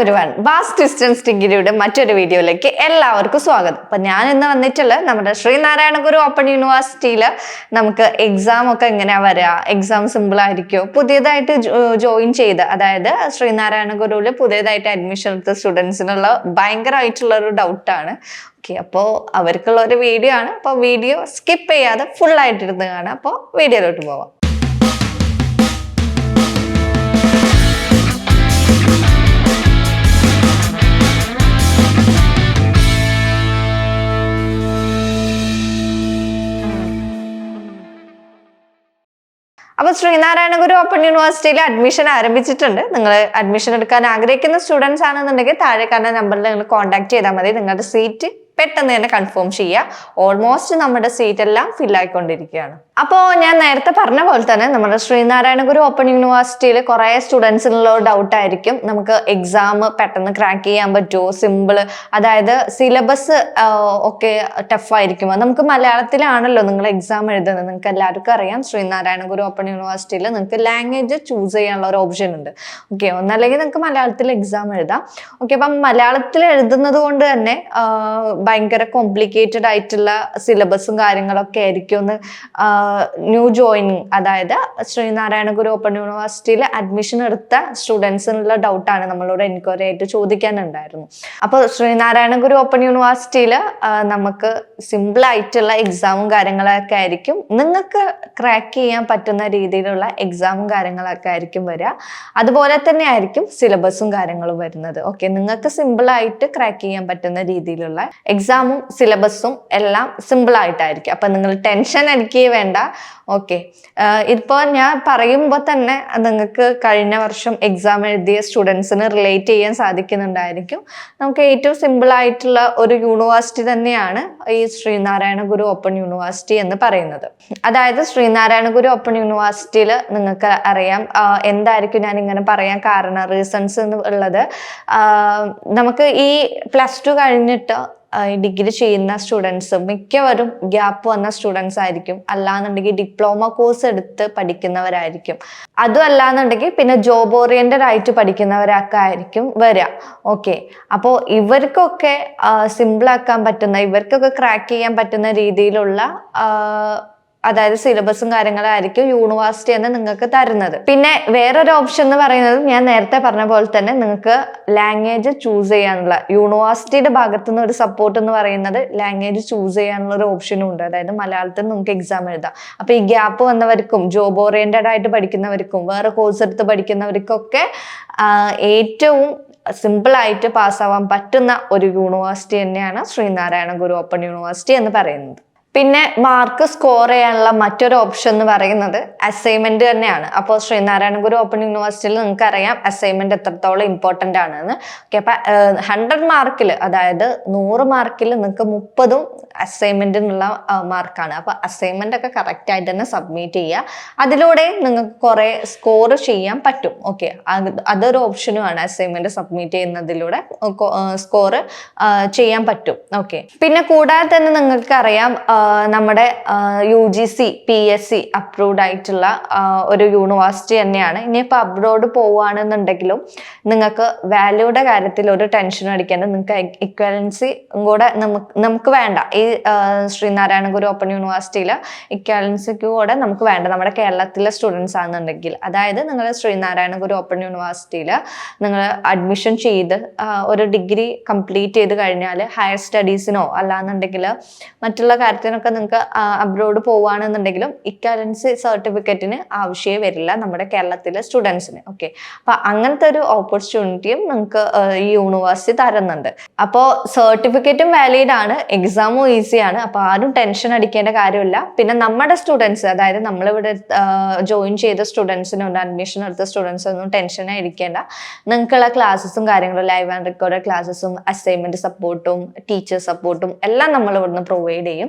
everyone was distance ഡിഗ്രിയുടെ മറ്റൊരു വീഡിയോയിലേക്ക് എല്ലാവർക്കും സ്വാഗതം. അപ്പൊ ഞാൻ ഇന്ന് വന്നിട്ടുള്ളത് നമ്മുടെ ശ്രീനാരായണ ഗുരു ഓപ്പൺ യൂണിവേഴ്സിറ്റിയിൽ നമുക്ക് എക്സാം ഒക്കെ എങ്ങനെയാ വരിക എക്സാം സിമ്പിൾ ആയിരിക്കുമോ പുതിയതായിട്ട് ജോയിൻ ചെയ്ത് അതായത് ശ്രീനാരായണ ഗുരുവിൽ പുതിയതായിട്ട് അഡ്മിഷൻ എടുത്ത സ്റ്റുഡൻസിനുള്ള ഭയങ്കരമായിട്ടുള്ള ഒരു ഡൗട്ടാണ് ഓക്കെ അപ്പോൾ അവർക്കുള്ള ഒരു വീഡിയോ ആണ്. അപ്പോൾ വീഡിയോ സ്കിപ്പ് ചെയ്യാതെ ഫുൾ ആയിട്ടിരുന്ന് കാണാം. അപ്പോൾ വീഡിയോയിലോട്ട് പോവാം. ശ്രീനാരായണ ഗുരു ഓപ്പൺ യൂണിവേഴ്സിറ്റിയിൽ അഡ്മിഷൻ ആരംഭിച്ചിട്ടുണ്ട്. നിങ്ങൾ അഡ്മിഷൻ എടുക്കാൻ ആഗ്രഹിക്കുന്ന സ്റ്റുഡൻസ് ആണെന്നുണ്ടെങ്കിൽ താഴെ കാണുന്ന നമ്പറിൽ നിങ്ങൾ കോൺടാക്ട് ചെയ്താൽ മതി. നിങ്ങളുടെ സീറ്റ് പെട്ടെന്ന് തന്നെ കൺഫേം ചെയ്യുക. ഓൾമോസ്റ്റ് നമ്മുടെ സീറ്റ് എല്ലാം ഫിൽ ആയിക്കൊണ്ടിരിക്കുകയാണ്. അപ്പോൾ ഞാൻ നേരത്തെ പറഞ്ഞ പോലെ തന്നെ നമ്മുടെ ശ്രീനാരായണ ഗുരു ഓപ്പൺ യൂണിവേഴ്സിറ്റിയിൽ കുറേ സ്റ്റുഡൻസിനുള്ള ഡൗട്ട് ആയിരിക്കും. നമുക്ക് എക്സാം പെട്ടെന്ന് ക്രാക്ക് ചെയ്യാൻ പറ്റുമോ സിമ്പിൾ അതായത് സിലബസ് ഒക്കെ ടഫ് ആയിരിക്കുമോ? നമുക്ക് മലയാളത്തിലാണല്ലോ നിങ്ങൾ എക്സാം എഴുതുന്നത്. നിങ്ങൾക്ക് എല്ലാവർക്കും അറിയാം ശ്രീനാരായണ ഗുരു ഓപ്പൺ യൂണിവേഴ്സിറ്റിയിൽ നിങ്ങൾക്ക് ലാംഗ്വേജ് ചൂസ് ചെയ്യാനുള്ള ഒരു ഓപ്ഷൻ ഉണ്ട്. ഓക്കെ ഒന്നല്ലെങ്കിൽ നിങ്ങൾക്ക് മലയാളത്തിൽ എക്സാം എഴുതാം. ഓക്കെ അപ്പം മലയാളത്തിൽ എഴുതുന്നത് കൊണ്ട് തന്നെ ഭയങ്കര കോംപ്ലിക്കേറ്റഡ് ആയിട്ടുള്ള സിലബസും കാര്യങ്ങളൊക്കെ ആയിരിക്കും ഒന്ന് ന്യൂ ജോയിനിങ് അതായത് ശ്രീനാരായണ ഗുരു ഓപ്പൺ യൂണിവേഴ്സിറ്റിയിൽ അഡ്മിഷൻ എടുത്ത സ്റ്റുഡൻസിനുള്ള ഡൗട്ടാണ് നമ്മളോട് എൻക്വയറി ആയിട്ട് ചോദിക്കാനുണ്ടായിരുന്നു. അപ്പോൾ ശ്രീനാരായണ ഗുരു ഓപ്പൺ യൂണിവേഴ്സിറ്റിയിൽ നമുക്ക് സിമ്പിൾ ആയിട്ടുള്ള എക്സാമും കാര്യങ്ങളൊക്കെ ആയിരിക്കും. നിങ്ങൾക്ക് ക്രാക്ക് ചെയ്യാൻ പറ്റുന്ന രീതിയിലുള്ള എക്സാമും കാര്യങ്ങളൊക്കെ ആയിരിക്കും വരിക. അതുപോലെ തന്നെ ആയിരിക്കും സിലബസും കാര്യങ്ങളും വരുന്നത്. ഓക്കെ നിങ്ങൾക്ക് സിമ്പിൾ ആയിട്ട് ക്രാക്ക് ചെയ്യാൻ പറ്റുന്ന രീതിയിലുള്ള എക്സാമും സിലബസും എല്ലാം സിമ്പിൾ ആയിട്ടായിരിക്കും. അപ്പം നിങ്ങൾ ടെൻഷൻ അടിക്കുകയേ വേണ്ട. ഓക്കെ ഇപ്പോൾ ഞാൻ പറയുമ്പോൾ തന്നെ നിങ്ങൾക്ക് കഴിഞ്ഞ വർഷം എക്സാം എഴുതിയ സ്റ്റുഡൻസിന് റിലേറ്റ് ചെയ്യാൻ സാധിക്കുന്നുണ്ടായിരിക്കും. നമുക്ക് ഏറ്റവും സിമ്പിൾ ആയിട്ടുള്ള ഒരു യൂണിവേഴ്സിറ്റി തന്നെയാണ് ഈ ശ്രീനാരായണ ഗുരു ഓപ്പൺ യൂണിവേഴ്സിറ്റി എന്ന് പറയുന്നത്. അതായത് ശ്രീനാരായണ ഗുരു ഓപ്പൺ യൂണിവേഴ്സിറ്റിയിൽ നിങ്ങൾക്ക് അറിയാം എന്തായിരിക്കും ഞാൻ ഇങ്ങനെ പറയാൻ കാരണം റീസൺസ് ഉള്ളത്. നമുക്ക് ഈ പ്ലസ് ടു കഴിഞ്ഞിട്ട് ഡിഗ്രി ചെയ്യുന്ന സ്റ്റുഡൻസ് മിക്കവരും ഗ്യാപ്പ് വന്ന സ്റ്റുഡൻസ് ആയിരിക്കും. അല്ലാന്നുണ്ടെങ്കിൽ ഡിപ്ലോമ കോഴ്സ് എടുത്ത് പഠിക്കുന്നവരായിരിക്കും. അതും അല്ലാന്നുണ്ടെങ്കിൽ പിന്നെ ജോബ് ഓറിയന്റഡ് ആയിട്ട് പഠിക്കുന്നവരൊക്കെ ആയിരിക്കും വരിക ഓക്കെ. അപ്പോൾ ഇവർക്കൊക്കെ സിമ്പിളാക്കാൻ പറ്റുന്ന ഇവർക്കൊക്കെ ക്രാക്ക് ചെയ്യാൻ പറ്റുന്ന രീതിയിലുള്ള അതായത് സിലബസും കാര്യങ്ങളായിരിക്കും യൂണിവേഴ്സിറ്റി എന്ന് നിങ്ങൾക്ക് തരുന്നത്. പിന്നെ വേറൊരു ഓപ്ഷൻ എന്ന് പറയുന്നത് ഞാൻ നേരത്തെ പറഞ്ഞ പോലെ തന്നെ നിങ്ങൾക്ക് ലാംഗ്വേജ് ചൂസ് ചെയ്യാനുള്ള യൂണിവേഴ്സിറ്റിയുടെ ഭാഗത്തു നിന്ന് ഒരു സപ്പോർട്ട് എന്ന് പറയുന്നത് ലാംഗ്വേജ് ചൂസ് ചെയ്യാനുള്ള ഒരു ഓപ്ഷനും ഉണ്ട്. അതായത് മലയാളത്തിൽ നിങ്ങൾക്ക് എക്സാം എഴുതാം. അപ്പൊ ഈ ഗ്യാപ്പ് വന്നവർക്കും ജോബ് ഓറിയന്റഡ് ആയിട്ട് പഠിക്കുന്നവർക്കും വേറെ കോഴ്സ് എടുത്ത് പഠിക്കുന്നവർക്കൊക്കെ ഏറ്റവും സിമ്പിൾ ആയിട്ട് പാസ്സാവാൻ പറ്റുന്ന ഒരു യൂണിവേഴ്സിറ്റി തന്നെയാണ് ശ്രീനാരായണ ഗുരു ഓപ്പൺ യൂണിവേഴ്സിറ്റി എന്ന് പറയുന്നത്. പിന്നെ മാർക്ക് സ്കോർ ചെയ്യാനുള്ള മറ്റൊരു ഓപ്ഷൻ എന്ന് പറയുന്നത് അസൈൻമെന്റ് തന്നെയാണ്. അപ്പോൾ ശ്രീനാരായണ ഗുരു ഓപ്പൺ യൂണിവേഴ്സിറ്റിയിൽ നിങ്ങൾക്ക് അറിയാം അസൈൻമെന്റ് എത്രത്തോളം ഇമ്പോർട്ടന്റ് ആണെന്ന്. ഓക്കെ അപ്പം ഹൺഡ്രഡ് മാർക്കിൽ അതായത് നൂറ് മാർക്കിൽ നിങ്ങൾക്ക് മുപ്പതും അസൈൻമെന്റിനുള്ള മാർക്കാണ് അപ്പോൾ അസൈൻമെന്റ് ഒക്കെ കറക്റ്റ് ആയിട്ട് തന്നെ സബ്മിറ്റ് ചെയ്യുക. അതിലൂടെ നിങ്ങൾക്ക് കുറേ സ്കോർ ചെയ്യാൻ പറ്റും. ഓക്കെ അതൊരു ഓപ്ഷനുമാണ് അസൈൻമെന്റ് സബ്മിറ്റ് ചെയ്യുന്നതിലൂടെ സ്കോർ ചെയ്യാൻ പറ്റും. ഓക്കെ പിന്നെ കൂടാതെ തന്നെ നിങ്ങൾക്ക് അറിയാം നമ്മുടെ U G C P S C approved ആയിട്ടുള്ള ഒരു യൂണിവേഴ്സിറ്റി തന്നെയാണ്. ഇനിയിപ്പോൾ അബ്രോഡ് പോവുകയാണെന്നുണ്ടെങ്കിലും നിങ്ങൾക്ക് വാല്യൂയുടെ കാര്യത്തിൽ ഒരു ടെൻഷനും അടിക്കേണ്ട നിങ്ങൾക്ക് ഇക്വാലൻസി കൂടെ നമുക്ക് വേണ്ട. ഈ ശ്രീനാരായണ ഗുരു ഓപ്പൺ യൂണിവേഴ്സിറ്റിയിൽ ഇക്വാലൻസിക്ക് കൂടെ നമുക്ക് വേണ്ട. നമ്മുടെ കേരളത്തിലെ സ്റ്റുഡൻസ് ആണെന്നുണ്ടെങ്കിൽ. അതായത് നിങ്ങൾ ശ്രീനാരായണ ഗുരു ഓപ്പൺ യൂണിവേഴ്സിറ്റിയിൽ നിങ്ങൾ അഡ്മിഷൻ ചെയ്ത് ഒരു ഡിഗ്രി കംപ്ലീറ്റ് ചെയ്ത് കഴിഞ്ഞാൽ ഹയർ സ്റ്റഡീസിനോ അല്ലാന്നുണ്ടെങ്കിൽ മറ്റുള്ള കാര്യത്തിന് പഠനത്തിനൊക്കെ നിങ്ങൾക്ക് അബ്രോഡ് പോവുകയാണെന്നുണ്ടെങ്കിലും ഇക്കറൻസി സർട്ടിഫിക്കറ്റിന് ആവശ്യമേ വരില്ല നമ്മുടെ കേരളത്തിലെ സ്റ്റുഡൻസിന് ഓക്കെ അപ്പൊ അങ്ങനത്തെ ഒരു ഓപ്പർച്യൂണിറ്റിയും നിങ്ങൾക്ക് ഈ യൂണിവേഴ്സിറ്റി തരുന്നുണ്ട്. അപ്പോൾ സർട്ടിഫിക്കറ്റും വാലിഡ് ആണ് എക്സാമും ഈസിയാണ് അപ്പോൾ ആരും ടെൻഷൻ അടിക്കേണ്ട കാര്യമില്ല. പിന്നെ നമ്മുടെ സ്റ്റുഡൻസ് അതായത് നമ്മളിവിടെ ജോയിൻ ചെയ്ത സ്റ്റുഡൻസിനും അഡ്മിഷൻ എടുത്ത സ്റ്റുഡൻസിനൊന്നും ടെൻഷൻ ആയിരിക്കേണ്ട നിങ്ങൾക്കുള്ള ക്ലാസ്സസും കാര്യങ്ങളും ലൈവ് ആൻഡ് റെക്കോർഡ് ക്ലാസ്സസും അസൈൻമെന്റ് സപ്പോർട്ടും ടീച്ചർ സപ്പോർട്ടും എല്ലാം നമ്മൾ ഇവിടുന്ന് പ്രൊവൈഡ് ചെയ്യും.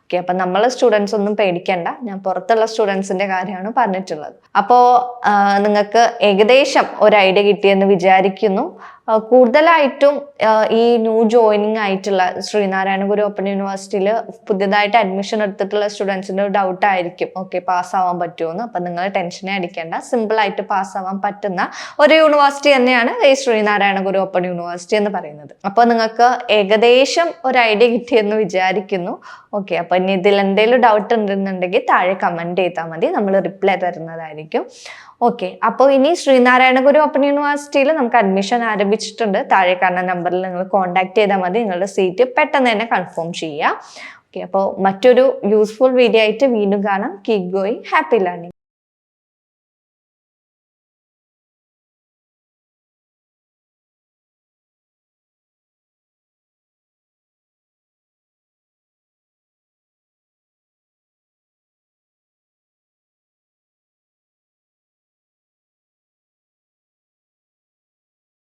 ഓക്കെ അപ്പം നമ്മളെ സ്റ്റുഡൻസ് ഒന്നും പേടിക്കണ്ട. ഞാൻ പുറത്തുള്ള സ്റ്റുഡൻസിന്റെ കാര്യമാണ് പറഞ്ഞിട്ടുള്ളത്. അപ്പോ നിങ്ങൾക്ക് ഏകദേശം ഒരു ഐഡിയ കിട്ടിയെന്ന് വിചാരിക്കുന്നു. കൂടുതലായിട്ടും ഈ ന്യൂ ജോയിനിങ് ആയിട്ടുള്ള ശ്രീനാരായണ ഗുരു ഓപ്പൺ യൂണിവേഴ്സിറ്റിയിൽ പുതിയതായിട്ട് അഡ്മിഷൻ എടുത്തിട്ടുള്ള സ്റ്റുഡൻസിന്റെ ഒരു ഡൗട്ട് ആയിരിക്കും. ഓക്കെ പാസ്സാവാൻ പറ്റുമെന്ന് അപ്പം നിങ്ങൾ ടെൻഷനെ അടിക്കേണ്ട. സിമ്പിൾ ആയിട്ട് പാസ്സാവാൻ പറ്റുന്ന ഒരു യൂണിവേഴ്സിറ്റി തന്നെയാണ് ഈ ശ്രീനാരായണ ഗുരു ഓപ്പൺ യൂണിവേഴ്സിറ്റി എന്ന് പറയുന്നത്. അപ്പോൾ നിങ്ങൾക്ക് ഏകദേശം ഒരു ഐഡിയ കിട്ടിയെന്ന് വിചാരിക്കുന്നു. ഓക്കെ അപ്പോൾ ഇനി ഇതിൽ എന്തെങ്കിലും ഡൗട്ട് ഉണ്ടെന്നുണ്ടെങ്കിൽ താഴെ കമന്റ് ചെയ്താൽ മതി. നമ്മൾ റിപ്ലൈ തരുന്നതായിരിക്കും. ഓക്കെ അപ്പോൾ ഇനി ശ്രീനാരായണ ഗുരു ഓപ്പൺ യൂണിവേഴ്സിറ്റിയിൽ നമുക്ക് അഡ്മിഷൻ ആരംഭിച്ചിട്ടുണ്ട്. താഴെ കാണുന്ന നമ്പറിൽ നിങ്ങൾ കോൺടാക്ട് ചെയ്താൽ മതി. നിങ്ങളുടെ സീറ്റ് പെട്ടെന്ന് തന്നെ കൺഫേം ചെയ്യുക ഓക്കെ അപ്പോൾ മറ്റൊരു യൂസ്ഫുൾ വീഡിയോ ആയിട്ട് വീണ്ടും കാണാം. Keep going happy learning